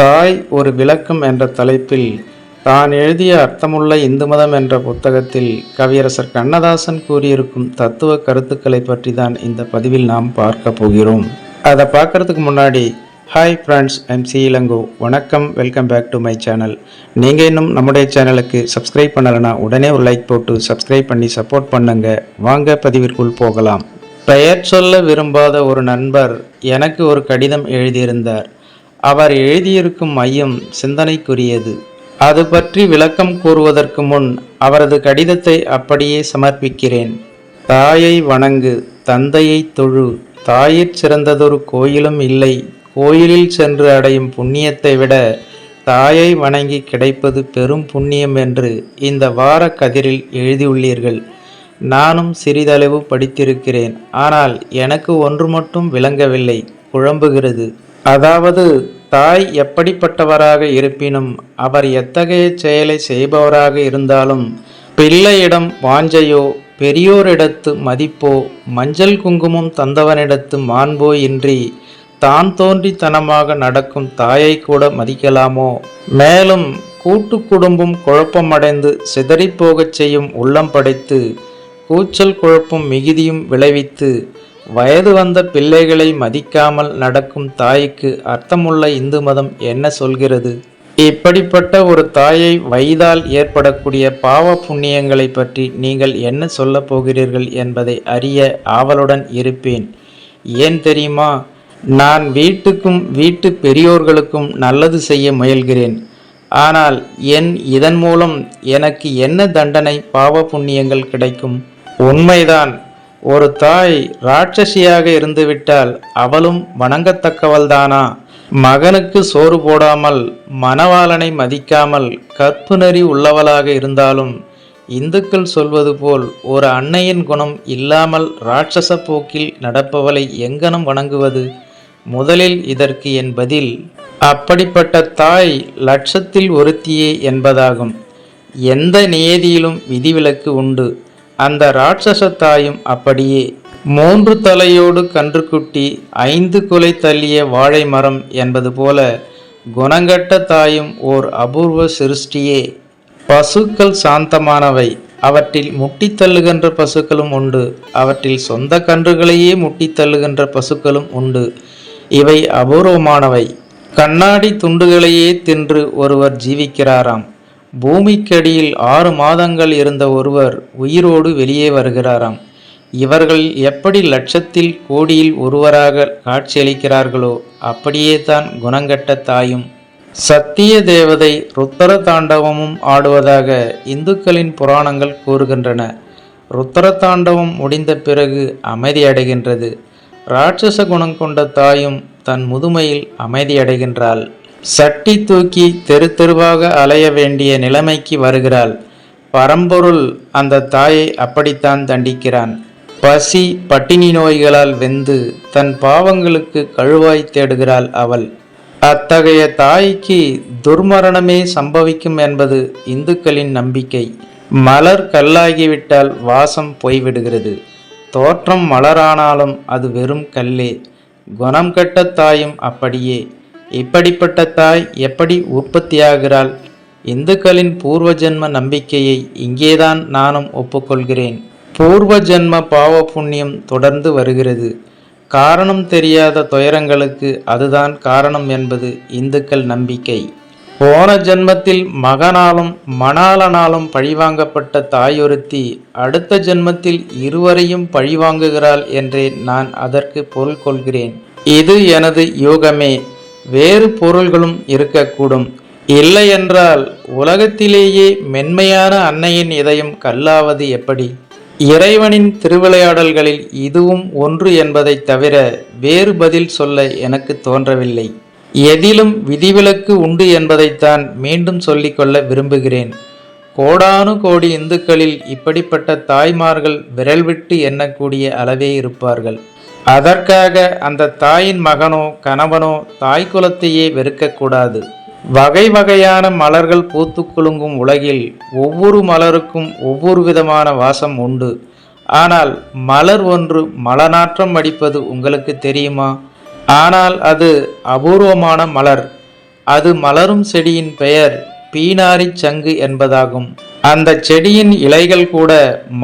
தாய் ஒரு விளக்கம் என்ற தலைப்பில் தான் எழுதிய அர்த்தமுள்ள இந்து மதம் என்ற புத்தகத்தில் கவியரசர் கண்ணதாசன் கூறியிருக்கும் தத்துவ கருத்துக்களை பற்றி தான் இந்த பதிவில் நாம் பார்க்க போகிறோம். அதை பார்க்கறதுக்கு முன்னாடி hi friends M C Ilango வணக்கம் welcome back to my channel நீங்கள் இன்னும் நம்முடைய சேனலுக்கு சப்ஸ்கிரைப் பண்ணலைன்னா உடனே ஒரு லைக் போட்டு சப்ஸ்கிரைப் பண்ணி சப்போர்ட் பண்ணுங்க. வாங்க பதிவிற்குள் போகலாம். பெயர் சொல்ல விரும்பாத ஒரு நண்பர் எனக்கு ஒரு கடிதம் எழுதியிருந்தார். அவர் எழுதியிருக்கும் மையம் சிந்தனைக்குரியது. அது பற்றி விளக்கம் கூறுவதற்கு முன் அவரது கடிதத்தை அப்படியே சமர்ப்பிக்கிறேன். தாயை வணங்கு தந்தையை தொழு தாயிற் சிறந்ததொரு கோயிலும் இல்லை. கோயிலில் சென்று அடையும் புண்ணியத்தை விட தாயை வணங்கி கிடைப்பது பெரும் புண்ணியம் என்று இந்த வார கதிரில் எழுதியுள்ளீர்கள். நானும் சிறிதளவு படித்திருக்கிறேன். ஆனால் எனக்கு ஒன்று மட்டும் விளங்கவில்லை. குழம்புகிறது. அதாவது தாய் எப்படிப்பட்டவராக இருப்பினும் அவர் எத்தகைய செயலை செய்பவராக இருந்தாலும் பிள்ளையிடம் வாஞ்சையோ பெரியோரிடத்து மதிப்போ மஞ்சள் குங்குமம் தந்தவனிடத்து மாண்போ இன்றி தான் தோன்றித்தனமாக நடக்கும் தாயை கூட மதிக்கலாமோ? மேலும் கூட்டு குடும்பம் குழப்பமடைந்து சிதறிப்போகச் செய்யும் உள்ளம் படைத்து கூச்சல் குழப்பும் மிகுதியும் விளைவித்து வயது வந்த பிள்ளைகளை மதிக்காமல் நடக்கும் தாய்க்கு அர்த்தமுள்ள இந்து மதம் என்ன சொல்கிறது? இப்படிப்பட்ட ஒரு தாயை வயதால் ஏற்படக்கூடிய பாவ புண்ணியங்களை பற்றி நீங்கள் என்ன சொல்லப் போகிறீர்கள் என்பதை அறிய ஆவலுடன் இருப்பேன். ஏன் தெரியுமா? நான் வீட்டுக்கும் வீட்டு பெரியோர்களுக்கும் நல்லது செய்ய முயல்கிறேன். ஆனால் என் இதன் மூலம் எனக்கு என்ன தண்டனை பாவ புண்ணியங்கள் கிடைக்கும்? உண்மைதான். ஒரு தாய் ராட்சசியாக இருந்துவிட்டால் அவளும் வணங்கத்தக்கவள்தானா? மகனுக்கு சோறு போடாமல் மணவாளனை மதிக்காமல் கற்பு நெறி உள்ளவளாக இருந்தாலும் இந்துக்கள் சொல்வது போல் ஒரு அன்னையின் குணம் இல்லாமல் ராட்சச போக்கில் நடப்பவளை எங்கனம் வணங்குவது? முதலில் இதற்கு என் பதில் அப்படிப்பட்ட தாய் லட்சத்தில் ஒருத்தியே என்பதாகும். எந்த நியதியிலும் விதிவிலக்கு உண்டு. அந்த ராட்சச தாயும் அப்படியே மூன்று தலையோடு கன்றுக்குட்டி ஐந்து குலை தள்ளிய வாழை மரம் என்பது போல குணங்கட்ட தாயும் ஓர் அபூர்வ சிருஷ்டியே. பசுக்கள் சாந்தமானவை. அவற்றில் முட்டித்தள்ளுகின்ற பசுக்களும் உண்டு. அவற்றில் சொந்த கன்றுகளையே முட்டித்தள்ளுகின்ற பசுக்களும் உண்டு. இவை அபூர்வமானவை. கண்ணாடி துண்டுகளையே தின்று ஒருவர் ஜீவிக்கிறாராம். பூமிக்கடியில் ஆறு மாதங்கள் இருந்த ஒருவர் உயிரோடு வெளியே வருகிறாராம். இவர்கள் எப்படி லட்சத்தில் கோடியில் ஒருவராக காட்சியளிக்கிறார்களோ அப்படியே தான் குணங்கட்ட தாயும். சத்திய தேவதை ருத்தர தாண்டவமும் ஆடுவதாக இந்துக்களின் புராணங்கள் கூறுகின்றன. ருத்தர தாண்டவம் முடிந்த பிறகு அமைதியடைகின்றது ராட்சச குணம் கொண்ட தாயும் தன் முதுமையில் அமைதியடைகின்றாள் சட்டி தூக்கி தெரு தெருவாக அலைய வேண்டிய நிலைமைக்கு வருகிறாள். பரம்பொருள் அந்த தாயை அப்படித்தான் தண்டிக்கிறான். பசி பட்டினி நோய்களால் வெந்து தன் பாவங்களுக்கு கழுவாய் தேடுகிறாள் அவள். அத்தகைய தாய்க்கு துர்மரணமே சம்பவிக்கும் என்பது இந்துக்களின் நம்பிக்கை. மலர் கல்லாகிவிட்டால் வாசம் போய்விடுகிறது. தோற்றம் மலரானாலும் அது வெறும் கல்லே. குணம் கெட்ட தாயும் அப்படியே. இப்படிப்பட்ட தாய் எப்படி உற்பத்தியாகிறாள்? இந்துக்களின் பூர்வ ஜென்ம நம்பிக்கையை இங்கேதான் நானும் ஒப்புக்கொள்கிறேன். பூர்வ ஜென்ம பாவ புண்ணியம் தொடர்ந்து வருகிறது. காரணம் தெரியாத துயரங்களுக்கு அதுதான் காரணம் என்பது இந்துக்கள் நம்பிக்கை. போன ஜென்மத்தில் மகனாலும் மணாலனாலும் பழிவாங்கப்பட்ட தாயொருத்தி அடுத்த ஜென்மத்தில் இருவரையும் பழிவாங்குகிறாள் என்றே நான் அதற்கு பொருள் கொள்கிறேன். இது எனது யோகமே. வேறு பொருள்களும் இருக்கக்கூடும். இல்லையென்றால் உலகத்திலேயே மென்மையான அன்னையின் இதயம் கல்லாவது எப்படி? இறைவனின் திருவிளையாடல்களில் இதுவும் ஒன்று என்பதைத் தவிர வேறு பதில் சொல்ல எனக்கு தோன்றவில்லை. எதிலும் விதிவிலக்கு உண்டு என்பதைத்தான் மீண்டும் சொல்லிக்கொள்ள விரும்புகிறேன். கோடானு கோடி இந்துக்களில் இப்படிப்பட்ட தாய்மார்கள் விரல் விட்டு எண்ணக்கூடிய அளவே இருப்பார்கள். அதற்காக அந்த தாயின் மகனோ கணவனோ தாய் குலத்தையே வெறுக்கக்கூடாது. வகை வகையான மலர்கள் பூத்து குலுங்கும் உலகில் ஒவ்வொரு மலருக்கும் ஒவ்வொரு விதமான வாசம் உண்டு. ஆனால் மலர் ஒன்று மலநாற்றம் அடிப்பது உங்களுக்கு தெரியுமா? ஆனால் அது அபூர்வமான மலர். அது மலரும் செடியின் பெயர் பீனாரிச் சங்கு என்பதாகும். அந்த செடியின் இலைகள் கூட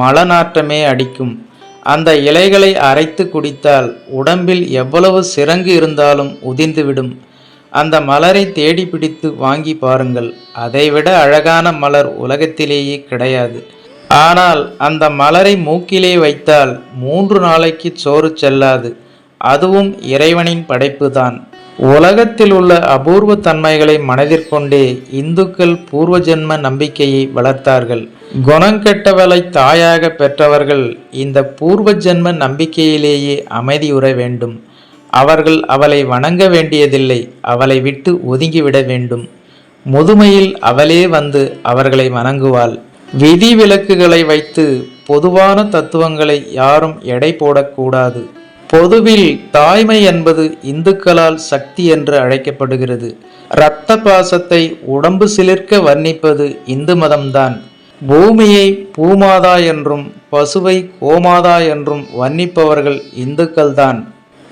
மலநாற்றமே அடிக்கும். அந்த இலைகளை அரைத்து குடித்தால் உடம்பில் எவ்வளவு சிறங்கு இருந்தாலும் உதிர்ந்துவிடும். அந்த மலரை தேடி பிடித்து வாங்கி பாருங்கள். அதைவிட அழகான மலர் உலகத்திலேயே கிடையாது. ஆனால் அந்த மலரை மூக்கிலே வைத்தால் மூன்று நாளைக்கு சோறு செல்லாது. அதுவும் இறைவனின் படைப்புதான். உலகத்தில் உள்ள அபூர்வ தன்மைகளை மனதிற்கொண்டே இந்துக்கள் பூர்வ ஜென்ம நம்பிக்கையை வளர்த்தார்கள். குணங்கெட்டவளை தாயாக பெற்றவர்கள் இந்த பூர்வ ஜென்ம நம்பிக்கையிலேயே அமைதியுற வேண்டும். அவர்கள் அவளை வணங்க வேண்டியதில்லை அவளை விட்டு ஒதுங்கிவிட வேண்டும். முதுமையில் அவளே வந்து அவர்களை வணங்குவாள். விதி விலக்குகளை வைத்து பொதுவான தத்துவங்களை யாரும் எடை போடக்கூடாது பொதுவில் தாய்மை என்பது இந்துக்களால் சக்தி என்று அழைக்கப்படுகிறது. இரத்த பாசத்தை உடம்பு சிலிர்க்க வர்ணிப்பது இந்து மதம்தான். பூமியை பூமாதா என்றும் பசுவை கோமாதா என்றும் வர்ணிப்பவர்கள் இந்துக்கள்தான்.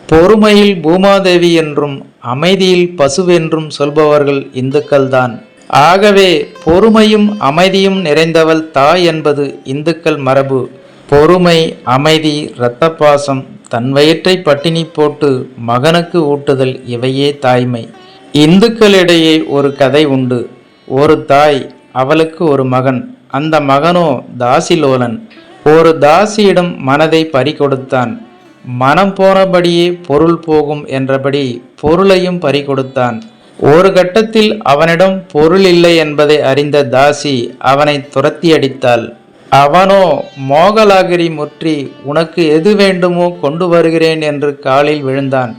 பொறுமையில் பூமாதேவி என்றும் அமைதியில் பசுவென்றும் சொல்பவர்கள் இந்துக்கள்தான். ஆகவே பொறுமையும் அமைதியும் நிறைந்தவள் தாய் என்பது இந்துக்கள் மரபு. பொறுமை அமைதி இரத்தப்பாசம் தன் வயிற்றை பட்டினி போட்டு மகனுக்கு ஊட்டுதல் இவையே தாய்மை. இந்துக்களிடையே ஒரு கதை உண்டு. ஒரு தாய் அவளுக்கு ஒரு மகன். அந்த மகனோ தாசிலோலன். ஒரு தாசியிடம் மனதை பறிகொடுத்தான். மனம் போனபடியே பொருள் போகும் என்றபடி பொருளையும் பறிகொடுத்தான். ஒரு கட்டத்தில் அவனிடம் பொருள் இல்லை என்பதை அறிந்த தாசி அவனை துரத்தி அடித்தாள் அவனோ மோகலாகிரி முற்றி உனக்கு எது வேண்டுமோ கொண்டு வருகிறேன் என்று காலில் விழுந்தான்.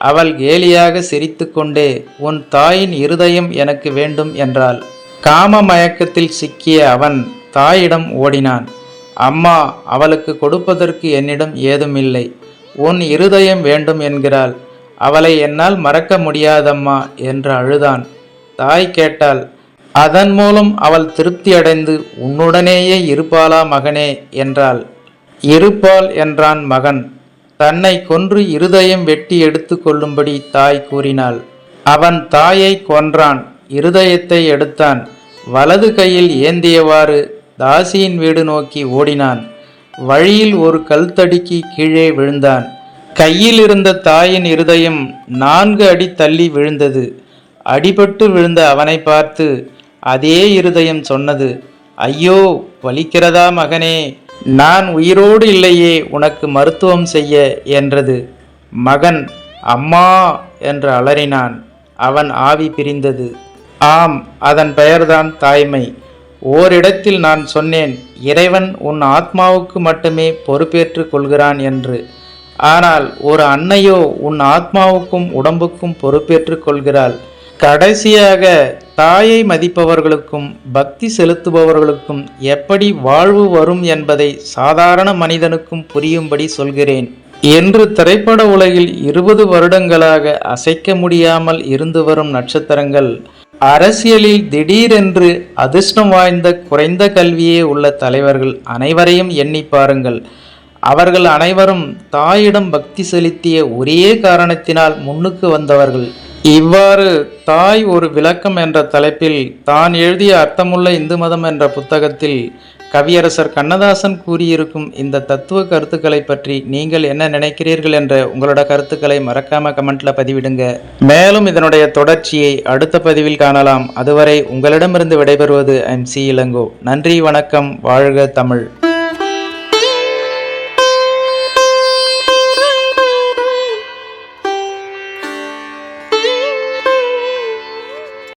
அவள் கேலியாக சிரித்துக்கொண்டே உன் தாயின் இருதயம் எனக்கு வேண்டும் என்றாள். காம மயக்கத்தில் சிக்கிய அவன் தாயிடம் ஓடினான். அம்மா அவளுக்கு கொடுப்பதற்கு என்னிடம் ஏதுமில்லை. உன் இருதயம் வேண்டும் என்கிறாள். அவளை என்னால் மறக்க முடியாதம்மா என்று அழுதான். தாய் கேட்டாள் அதன் மூலம் அவள் திருப்தி அடைந்து உன்னுடனேயே இருப்பாளா மகனே? என்றாள். இருப்பாள் என்றான் மகன். தன்னை கொன்று இருதயம் வெட்டி எடுத்து கொள்ளும்படி தாய் கூறினாள். அவன் தாயை கொன்றான். இருதயத்தை எடுத்தான். வலது கையில் ஏந்தியவாறு தாசியின் வீடு நோக்கி ஓடினான். வழியில் ஒரு கல்தடிக்கு கீழே விழுந்தான். கையில் இருந்த தாயின் இருதயம் நான்கு அடி தள்ளி விழுந்தது. அடிபட்டு விழுந்த அவனை பார்த்து அதே இருதயம் சொன்னது ஐயோ வலிக்கிறதா மகனே? நான் உயிரோடு இல்லையே உனக்கு மருத்துவம் செய்ய என்றது. மகன் அம்மா என்று அலறினான். அவன் ஆவி பிரிந்தது. ஆம் அதன் பெயர்தான் தாய்மை. ஓரிடத்தில் நான் சொன்னேன் இறைவன் உன் ஆத்மாவுக்கு மட்டுமே பொறுப்பேற்றுக் கொள்கிறான் என்று. ஆனால் ஒரு அன்னையோ உன் ஆத்மாவுக்கும் உடம்புக்கும் பொறுப்பேற்றுக் கொள்கிறாள். கடைசியாக தாயை மதிப்பவர்களுக்கும் பக்தி செலுத்துபவர்களுக்கும் எப்படி வாழ்வு வரும் என்பதை சாதாரண மனிதனுக்கும் புரியும்படி சொல்கிறேன். என்று திரைப்பட உலகில் இருபது வருடங்களாக அசைக்க முடியாமல் இருந்து வரும் நட்சத்திரங்கள் அரசியலில் திடீரென்று அதிர்ஷ்டம் வாய்ந்த குறைந்த கல்வியே உள்ள தலைவர்கள் அனைவரையும் எண்ணி பாருங்கள். அவர்கள் அனைவரும் தாயிடம் பக்தி செலுத்திய ஒரே காரணத்தினால் முன்னுக்கு வந்தவர்கள். இவ்வாறு தாய் ஒரு விளக்கம் என்ற தலைப்பில் தான் எழுதிய அர்த்தமுள்ள இந்து மதம் என்ற புத்தகத்தில் கவியரசர் கண்ணதாசன் கூறியிருக்கும் இந்த தத்துவ கருத்துக்களை பற்றி நீங்கள் என்ன நினைக்கிறீர்கள் என்ற உங்களோட கருத்துக்களை மறக்காம கமெண்ட்ல பதிவிடுங்க. மேலும் இதனுடைய தொடர்ச்சியை அடுத்த பதிவில் காணலாம். அதுவரை உங்களிடமிருந்து விடைபெறுவது எம் சி இளங்கோ. நன்றி வணக்கம் வாழ்க தமிழ்.